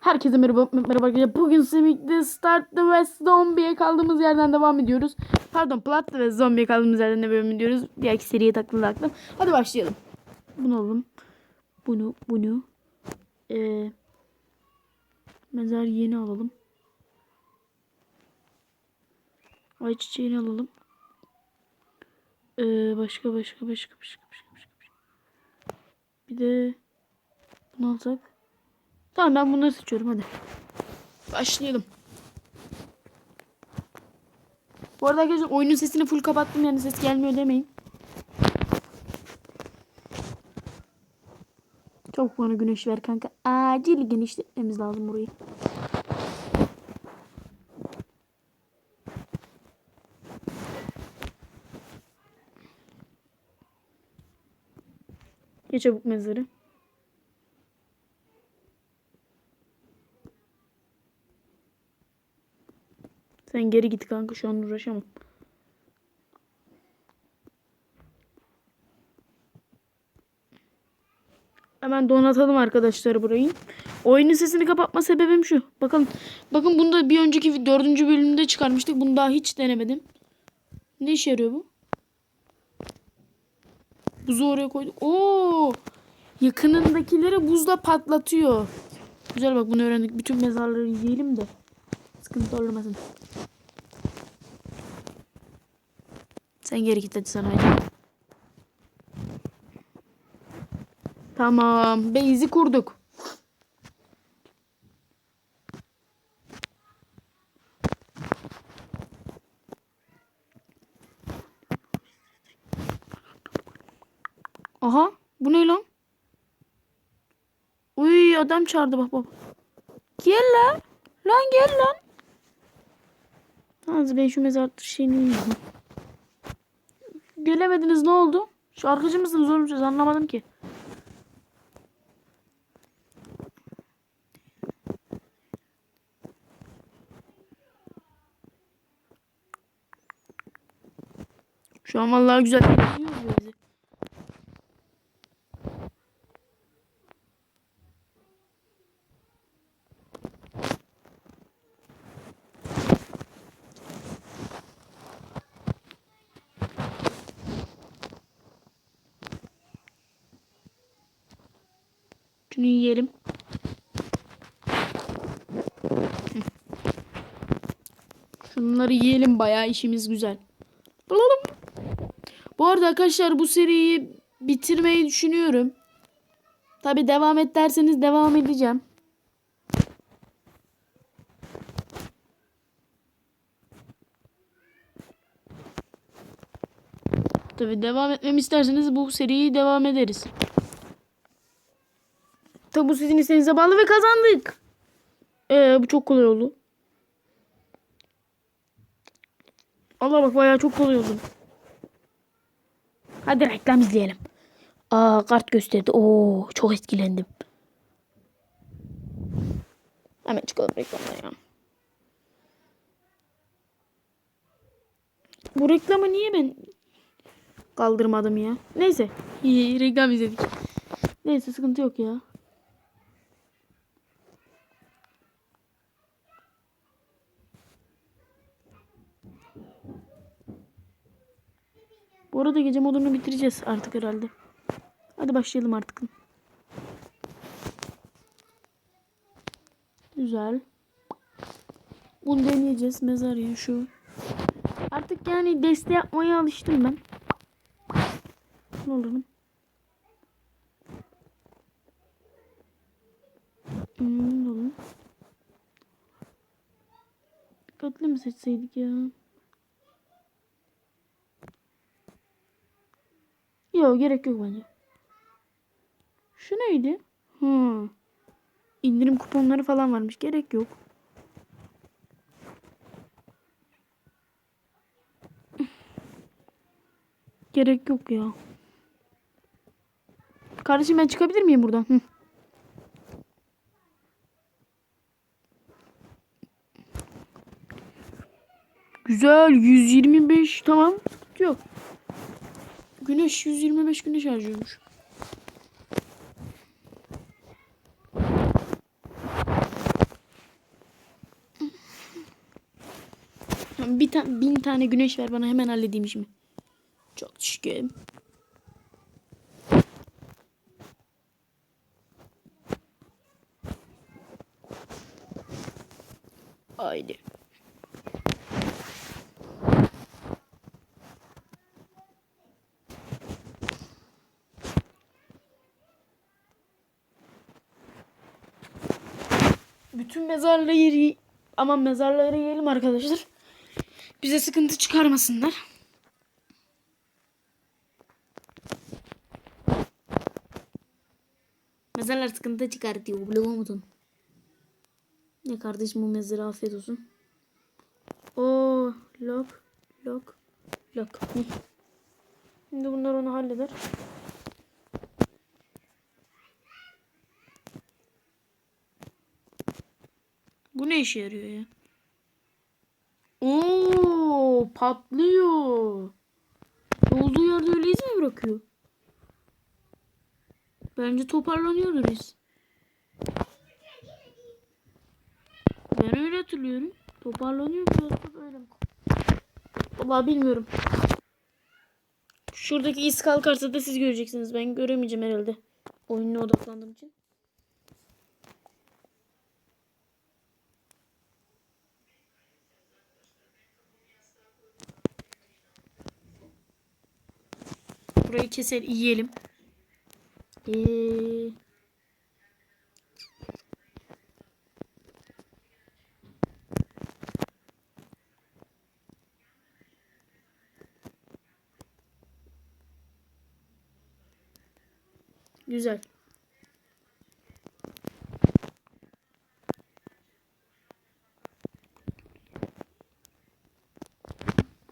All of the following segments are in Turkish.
Herkese merhaba, merhaba arkadaşlar. Bugün Simik'te Start the West Zombie'ye kaldığımız yerden devam ediyoruz. Pardon, Plat the West Zombie'ye kaldığımız yerden devam ediyoruz. Diğer seriye takıldı aklım. Hadi başlayalım. Bunu alalım. Bunu, bunu. Ee, mezar yeni alalım. Ayçiçeğini alalım. Ee, başka, başka, başka, başka, başka. başka. Bir de bunu alsak. Tamam ben bunları seçiyorum hadi. Başlayalım. Bu arada arkadaşlar oyunun sesini full kapattım yani ses gelmiyor demeyin. Çok bana güneş ver kanka. Acil genişletmemiz lazım burayı. Ye çabuk mezarı. Sen geri git kanka şu an uğraşamam. Hemen donatalım arkadaşlar burayı. Oyunun sesini kapatma sebebim şu. Bakın bakın bunu da bir önceki dördüncü bölümde çıkarmıştık. Bunu daha hiç denemedim. Ne işe yarıyor bu? Buzu oraya koyduk. Oo! Yakınındakileri buzla patlatıyor. Güzel bak bunu öğrendik. Bütün mezarları yiyelim de. Sıkıntı olmasın. Sen geri git hadi sana. Tamam. Base'i kurduk. Aha. Bu ne lan? Uy adam çağırdı bak bak. Gel lan. Lan gel lan. Az ben şu mezar şeyini yiyeyim. Gelemediniz ne oldu? Şu arkacı mısınız oğlum siz anlamadım ki. Şu an vallahi güzel eğleniyoruz bizi. Şunu yiyelim. Şunları yiyelim bayağı işimiz güzel. Bulalım. Bu arada arkadaşlar bu seriyi bitirmeyi düşünüyorum. Tabi devam et derseniz devam edeceğim. Tabi devam etmemi isterseniz bu seriyi devam ederiz. Tabi bu sizin isteğinize bağlı ve kazandık. Ee, bu çok kolay oldu. Allah bak bayağı çok kolay oldu. Hadi reklam izleyelim. Aa kart gösterdi. Oo çok etkilendim. Hemen çıkalım reklamdan ya. Bu reklamı niye ben kaldırmadım ya? Neyse. İyi reklam izledik. Neyse sıkıntı yok ya. Bu arada gece modunu bitireceğiz artık herhalde. Hadi başlayalım artık. Güzel. Bunu deneyeceğiz. Mezarı şu. Artık yani deste yapmaya alıştım ben. Ne alalım? Hmm, ne alalım? Dikkatli mi seçseydik ya? Yok gerek yok bence. Şu neydi? Hmm. İndirim kuponları falan varmış. Gerek yok. Gerek yok ya. Kardeşim ben çıkabilir miyim buradan? Hı. Güzel 125 tamam. Yok güneş 125 güneş harcıyormuş. Bir ta bin tane güneş ver bana hemen halledeyim şimdi. Çok teşekkür Haydi. Bütün mezarları yeri ama mezarları yiyelim arkadaşlar. Bize sıkıntı çıkarmasınlar. Mezarlar sıkıntı çıkartıyor. Musun? Ne kardeşim bu mezara afiyet olsun. Oo, lok, lok, lok. Şimdi bunlar onu halleder. Bu ne işe yarıyor ya? Oo, patlıyor. Olduğu yerde öyle iz mi bırakıyor? Bence toparlanıyordur iz. Ben öyle hatırlıyorum. Toparlanıyor mu böyle mi? Bilmiyorum. Şuradaki iz kalkarsa da siz göreceksiniz. Ben göremeyeceğim herhalde. Oyununa odaklandığım için. Burayı keser yiyelim. Ee, güzel.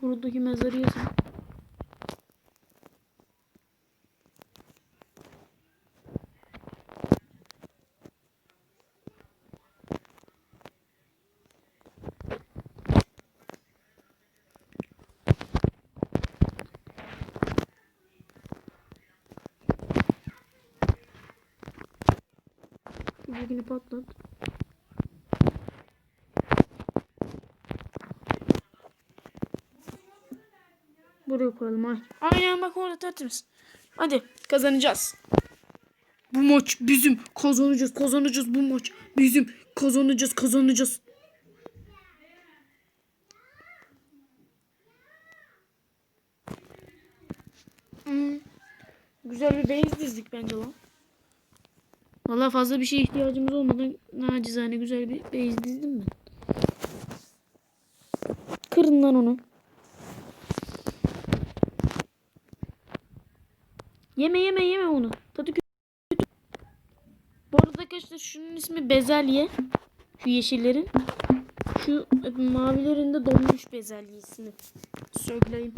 Buradaki mezarı yazın. Birini patlat. Buraya koyalım ay. Aynen bak orada tertemiz. Hadi kazanacağız. Bu maç bizim kazanacağız kazanacağız bu maç bizim kazanacağız kazanacağız. Hmm. Güzel bir base dizdik bence lan. Valla fazla bir şeye ihtiyacımız olmadan nacizane güzel bir base dizdim ben. Kırın lan onu. Yeme yeme yeme onu. Tadı kötü. Bu arada arkadaşlar şunun ismi bezelye. Şu yeşillerin. Şu mavilerin de donmuş bezelyesini. Söyleyeyim.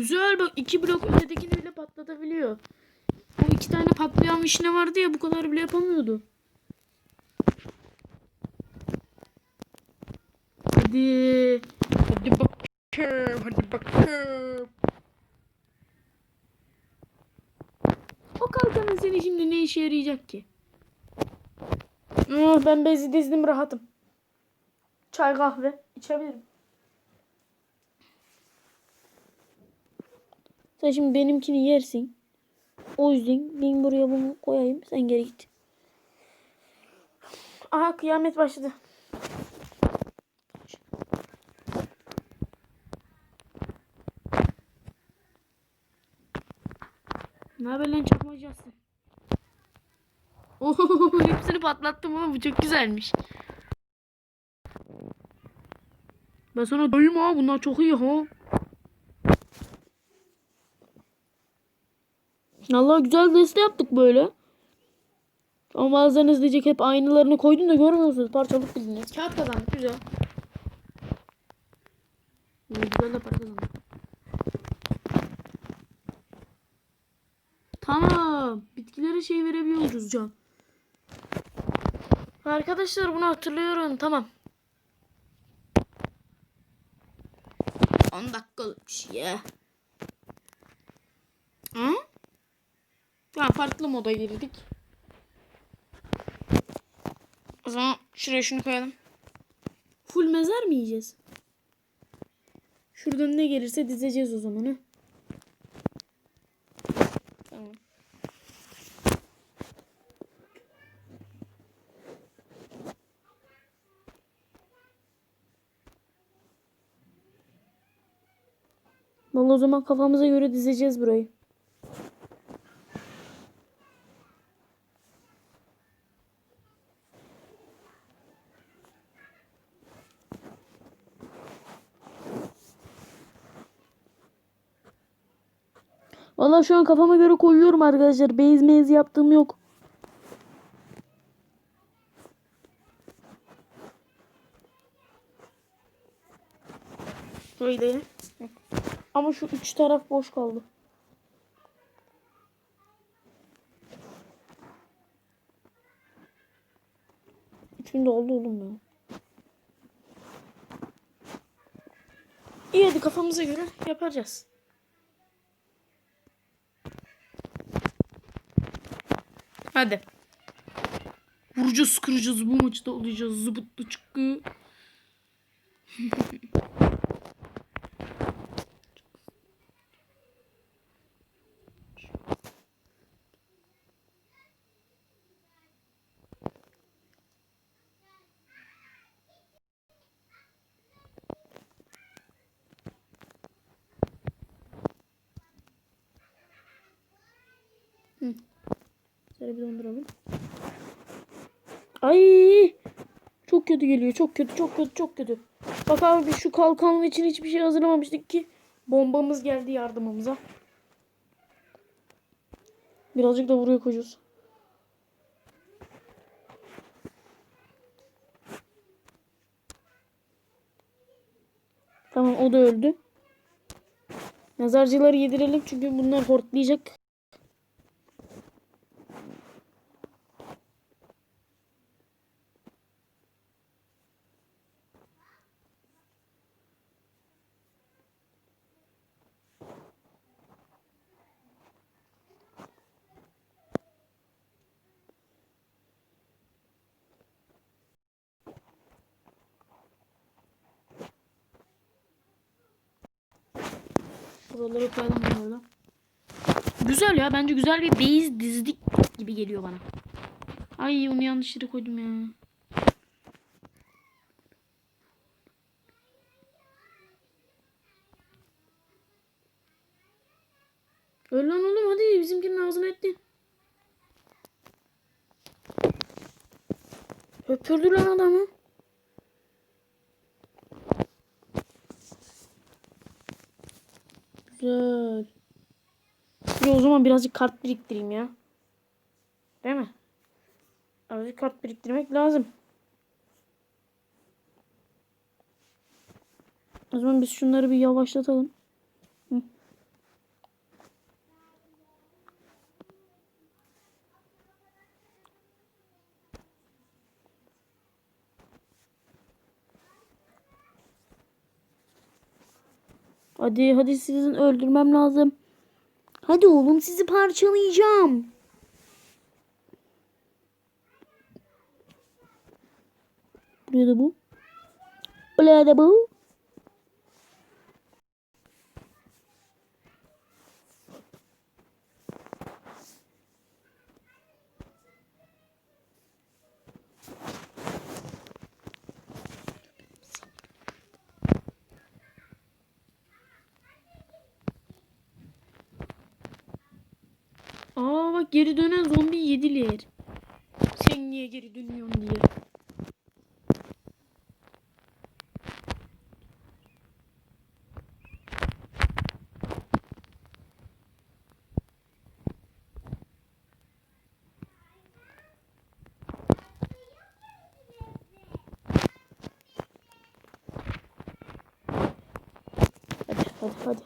Güzel bak iki blok ötedekini bile patlatabiliyor. O iki tane patlayan vişne vardı ya bu kadar bile yapamıyordu. Hadi. Hadi bakayım. Hadi bakayım. O kalkanın seni şimdi ne işe yarayacak ki? Ah, ben bezi dizdim rahatım. Çay kahve içebilirim. Sen şimdi benimkini yersin. O yüzden ben buraya bunu koyayım. Sen geri git. Aha kıyamet başladı. Ne haber lan çakmacası? Oho hepsini patlattım ama bu çok güzelmiş. Ben sana dayım ha bunlar çok iyi ha. Allah güzel deste yaptık böyle. Ama bazılarınız diyecek hep aynılarını koydun da görmüyorsunuz. Parçalık bildiniz. Kağıt kazandık güzel. Güzel de para kazandık. Tamam. Bitkilere şey verebiliyoruz can. Arkadaşlar bunu hatırlıyorum. Tamam. 10 dakika olmuş ya. Hı? Tamam farklı moda girdik. O zaman şuraya şunu koyalım. Full mezar mı yiyeceğiz? Şuradan ne gelirse dizeceğiz o zaman ha. Tamam. Vallahi o zaman kafamıza göre dizeceğiz burayı. Vallahi şu an kafama göre koyuyorum arkadaşlar. Base mez yaptığım yok. Böyle. Ama şu üç taraf boş kaldı. Üçünde oldu oğlum ya. İyi hadi kafamıza göre yapacağız. Hadi. Vuracağız kıracağız bu maçta olacağız zıbıtlı çıkkı. Şöyle bir donduralım. Ay! Çok kötü geliyor. Çok kötü, çok kötü, çok kötü. Bak abi şu kalkanın için hiçbir şey hazırlamamıştık ki. Bombamız geldi yardımımıza. Birazcık da buraya koyacağız. Tamam o da öldü. Nazarcıları yedirelim çünkü bunlar hortlayacak. Buraları koyalım böyle. Güzel ya bence güzel bir base dizdik gibi geliyor bana. Ay onu yanlış yere koydum ya. Öl lan oğlum hadi bizimkinin ağzına ettin. Öpürdü lan adamı. Güzel. Ya o zaman birazcık kart biriktireyim ya. Değil mi? Birazcık kart biriktirmek lazım. O zaman biz şunları bir yavaşlatalım. Hadi hadi sizin öldürmem lazım. Hadi oğlum sizi parçalayacağım. Buraya da bu. Buraya da bu. Aa bak geri dönen zombi yediler. Sen niye geri dönüyorsun diye. Hadi hadi hadi.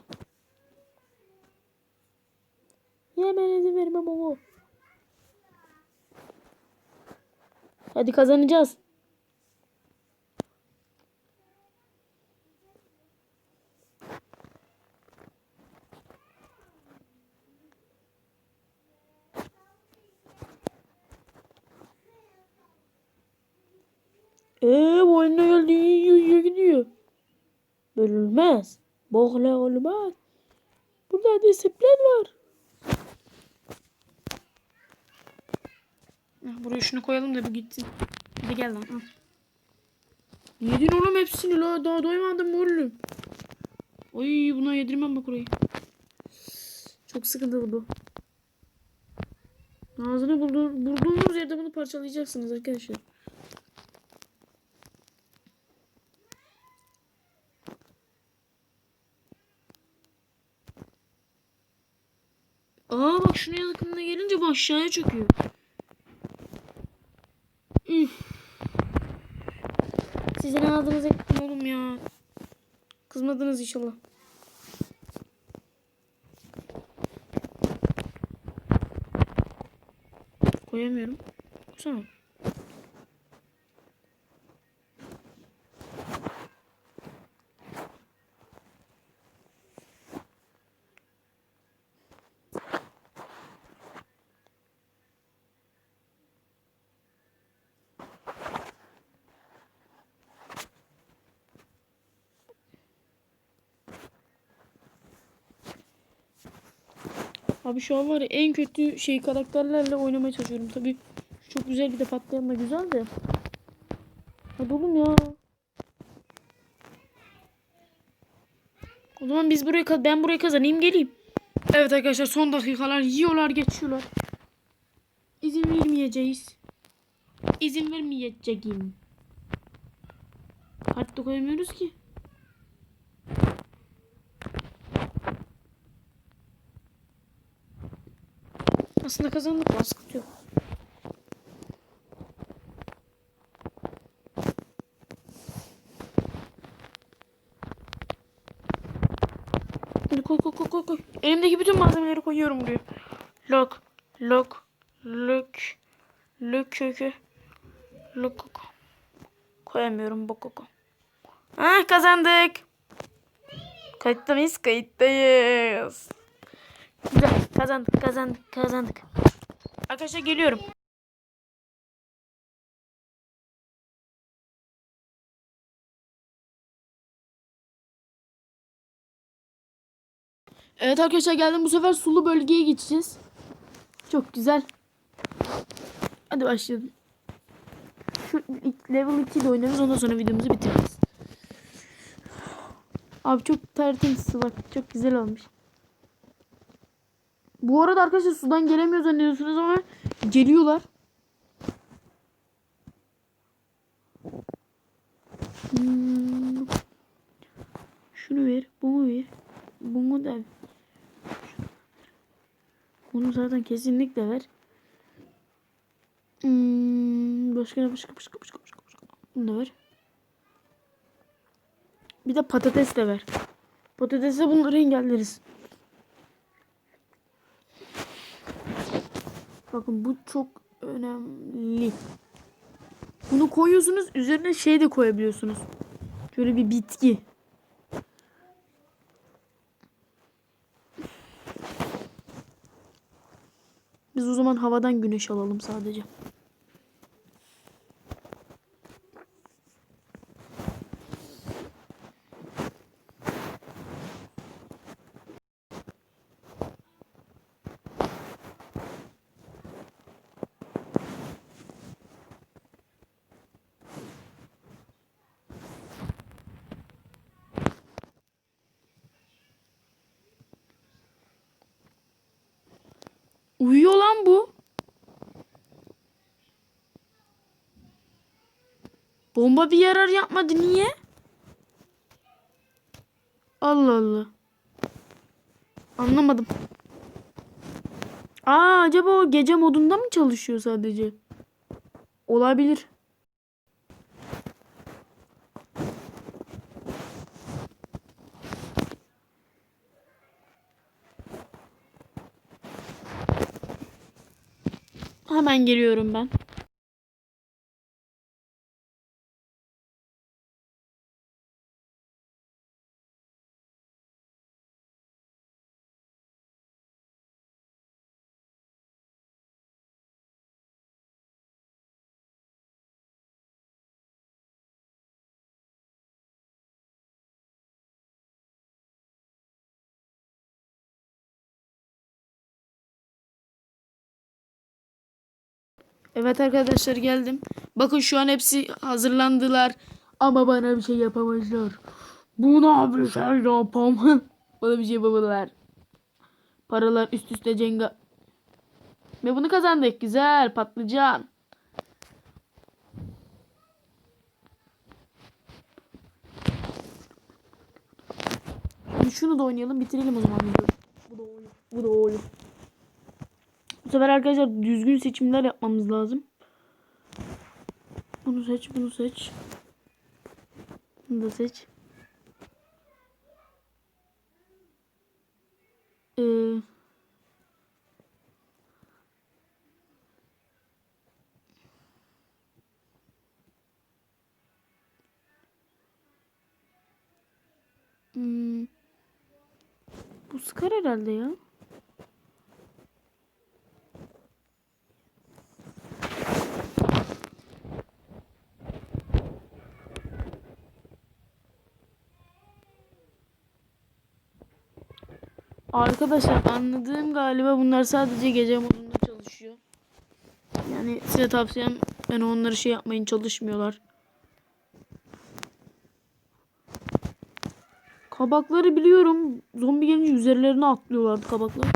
Ya ben izin vermem ama. Hadi kazanacağız. Eee bu eline geldi yiyor yiyor gidiyor. Bölünmez. Bohla olmaz. Burada disiplin var. Buraya şunu koyalım da bir gitsin. Hadi gel lan. Al. Yedin oğlum hepsini la. Daha doymadım oğlum. Oy buna yedirmem bak orayı. Çok sıkıntılı bu. Ağzını buldu, bulduğunuz yerde bunu parçalayacaksınız arkadaşlar. Aa bak şuna yakınına gelince bu aşağıya çöküyor. Sizin ağzınıza ettim oğlum ya. Kızmadınız inşallah. Koyamıyorum. Koysana. Abi şu an var ya en kötü şey karakterlerle oynamaya çalışıyorum. Tabi çok güzel bir de patlayan da güzel de. Hadi oğlum ya. O zaman biz buraya ben buraya kazanayım geleyim. Evet arkadaşlar son dakikalar yiyorlar geçiyorlar. İzin vermeyeceğiz. İzin vermeyeceğim. Kart da koyamıyoruz ki. Aslında kazandık ya sıkıntı yok. Hadi koy koy koy koy koy. Elimdeki bütün malzemeleri koyuyorum buraya. Lok, lok, lok, lok kökü, lok koko. Koyamıyorum bu koko. Ah kazandık. Kayıtta mıyız? Kayıttayız. Güzel. Kazandık, kazandık, kazandık. Arkadaşlar geliyorum. Evet arkadaşlar geldim. Bu sefer sulu bölgeye geçeceğiz. Çok güzel. Hadi başlayalım. Şu level 2 ile oynarız. Ondan sonra videomuzu bitiririz. Abi çok tertemiz bak. Çok güzel olmuş. Bu arada arkadaşlar sudan gelemiyor zannediyorsunuz ama geliyorlar. Hmm. Şunu ver, bunu ver. Bunu da ver. Bunu zaten kesinlikle ver. Hmm, başka başka başka başka başka başka. Bunu da ver. Bir de patates de ver. Patatesle bunları engelleriz. Bakın bu çok önemli. Bunu koyuyorsunuz. Üzerine şey de koyabiliyorsunuz. Şöyle bir bitki. Biz o zaman havadan güneş alalım sadece. Uyuyor lan bu. Bomba bir yarar yapmadı niye? Allah Allah. Anlamadım. Aa acaba o gece modunda mı çalışıyor sadece? Olabilir. Hemen geliyorum ben. Evet arkadaşlar geldim. Bakın şu an hepsi hazırlandılar. Ama bana bir şey yapamazlar. Buna bir şey yapamam. bana bir şey yapamadılar. Paralar üst üste cenga. Ve bunu kazandık. Güzel patlıcan. Şimdi şunu da oynayalım bitirelim o zaman. Bu da oyun. Bu da oyun. Bu sefer arkadaşlar düzgün seçimler yapmamız lazım. Bunu seç, bunu seç. Bunu da seç. Ee, hmm. Bu Scar herhalde ya. Arkadaşlar anladığım galiba bunlar sadece gece modunda çalışıyor. Yani size tavsiyem yani onları şey yapmayın çalışmıyorlar. Kabakları biliyorum. Zombi gelince üzerlerine atlıyorlardı kabaklar.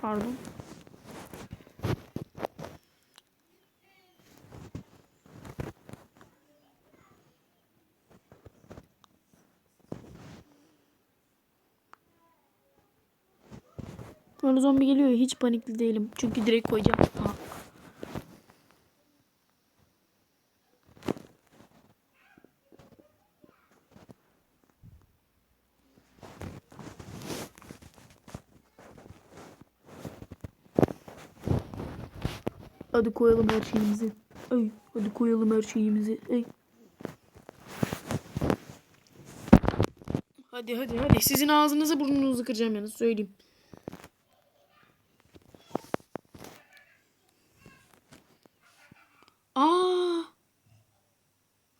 Pardon. Öyle zombi geliyor hiç panikli değilim. Çünkü direkt koyacağım. Aha. Hadi koyalım her şeyimizi. Ay, hadi koyalım her şeyimizi. Ay. Hadi hadi hadi. Sizin ağzınızı burnunuzu kıracağım yani söyleyeyim. Aa!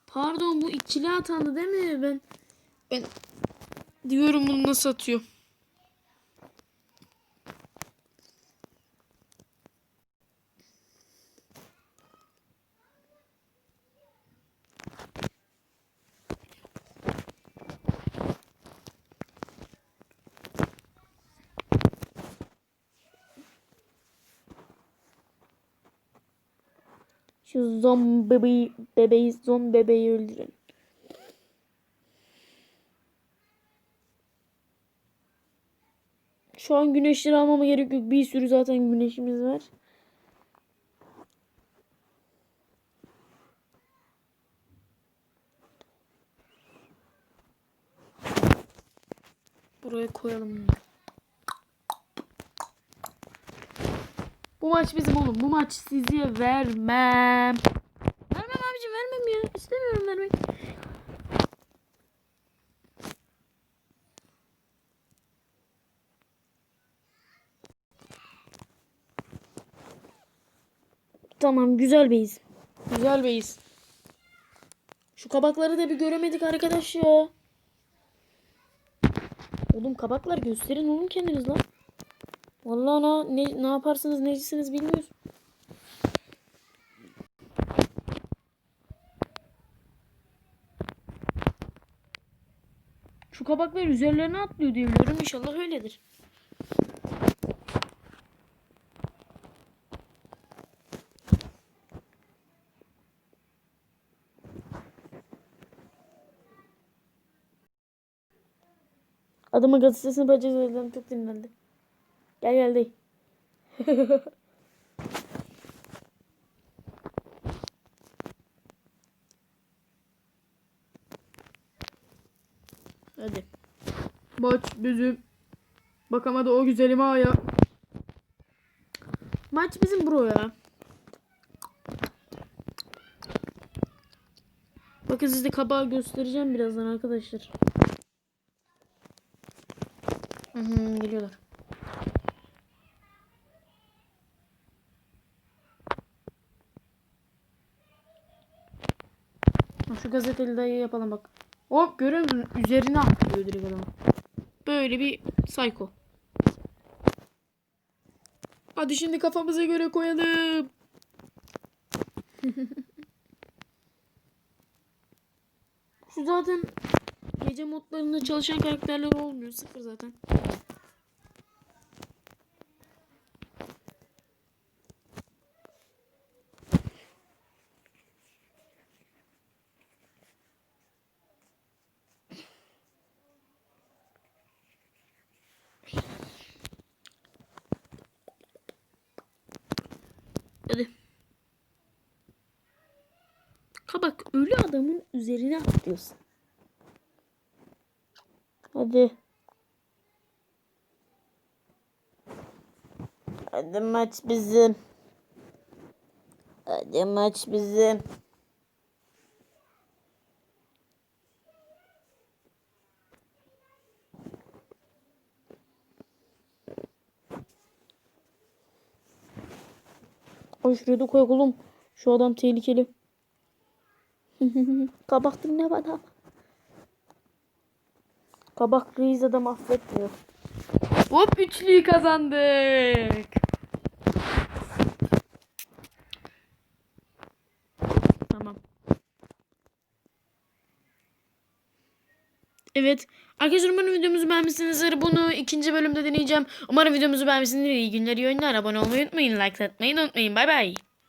Pardon bu ikili atandı değil mi? Ben ben diyorum bunu nasıl atıyor? Şu zombi bebeği, bebeği zombi bebeği öldürelim. Şu an güneşleri almama gerek yok. Bir sürü zaten güneşimiz var. Buraya koyalım. Bu maç bizim oğlum. Bu maç size vermem. Vermem abicim vermem ya. İstemiyorum vermek. Tamam güzel beyiz. Güzel beyiz. Şu kabakları da bir göremedik arkadaş ya. Oğlum kabaklar gösterin oğlum kendiniz lan. Vallahi na, ne, ne yaparsınız necisiniz bilmiyoruz. Şu kabaklar üzerlerine atlıyor diye biliyorum. İnşallah öyledir. Adamın gazetesini bacaklarından çok dinlendi. Gel gel değil. Hadi. Maç bizim. Bakamadı o güzelim aya. Maç bizim bro ya. Bakın size kabağı göstereceğim birazdan arkadaşlar. Hı hı, geliyorlar. Şu gazeteli dayı yapalım bak. Hop görüyor musun? Üzerine atlıyor direkt adam. Böyle bir psycho. Hadi şimdi kafamıza göre koyalım. Şu zaten gece modlarında çalışan karakterler olmuyor. Sıfır zaten. Hadi. Kabak ölü adamın üzerine atlıyorsun. Hadi. Hadi maç bizim. Hadi maç bizim. Ay şuraya da koy oğlum. Şu adam tehlikeli. Kabak dinle bana. Kabak reis adam affetmiyor. Hop üçlüyü kazandık. Tamam. Evet. Arkadaşlar umarım videomuzu beğenmişsinizdir. Bunu ikinci bölümde deneyeceğim. Umarım videomuzu beğenmişsinizdir. İyi günler, iyi oyunlar. Abone olmayı unutmayın. Like atmayı unutmayın. Bay bay.